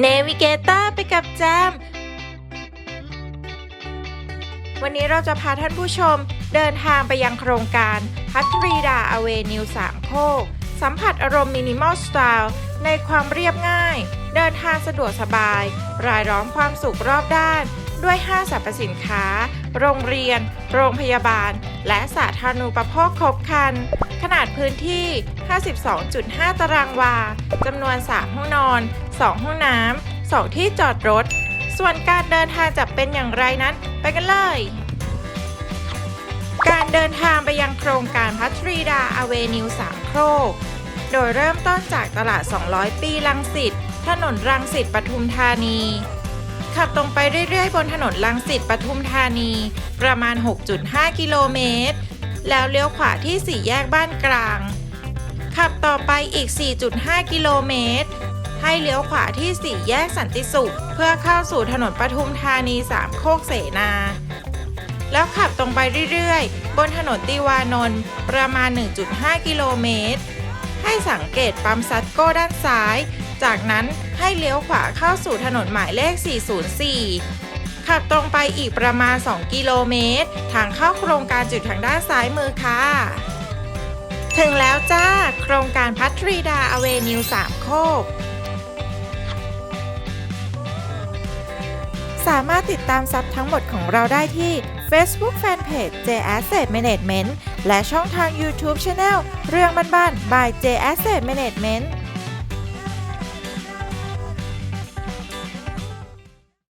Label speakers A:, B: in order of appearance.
A: เนวิเกเตอร์ไปกับแจม วันนี้เราจะพาท่านผู้ชมเดินทางไปยังโครงการพัทรีดาอเวนิวสามโคก สัมผัสอารมณ์มินิมอลสไตล์ในความเรียบง่าย เดินทางสะดวกสบาย รายล้อมความสุขรอบด้าน ด้วยห้างสรรพสินค้า โรงเรียน โรงพยาบาล และสาธารณูปโภคครบครัน ขนาดพื้นที่ 52.5 ตารางวา จำนวน 3 ห้องนอน 2 ห้องน้ำ 2 ที่จอดรถ ส่วนการเดินทางจะเป็นอย่างไรนั้น ไปกันเลย การเดินทางไปยังโครงการพัทรีดาอเวนิวสามโครก โดยเริ่มต้นจากตลาด 200 ปีลังสิต ถนนรังสิตปทุมธานี ขับตรงไปเรื่อยๆ บนถนนรังสิตปทุมธานี ประมาณ 6.5 กิโลเมตร แล้วเลี้ยวขวาที่สี่แยกบ้านกลาง ขับต่อไปอีก 4.5 กิโลเมตร ให้เลี้ยวขวาที่สี่แยกสันติสุข เพื่อเข้าสู่ถนนปทุมธานีสามโคกเสนา แล้วขับตรงไปเรื่อยๆ บนถนนติวานนท์ประมาณ 1.5 กิโลเมตร ให้สังเกตปั๊มซัดโก้ด้านซ้าย จากนั้นให้เลี้ยวขวาเข้าสู่ถนนหมายเลข 404 ขับตรงไปอีกประมาณ 2 กิโลเมตร ทางเข้าโครงการจุดทางด้านซ้ายมือค่ะ ถึงแล้วจ้า โครงการพัทรีดาอเวนิวสามโคกสามารถติดตามซับทั้งหมดของเราได้ที่ Facebook Fanpage J Asset Management และช่องทาง YouTube Channel เรื่องบ้านๆ by J Asset Management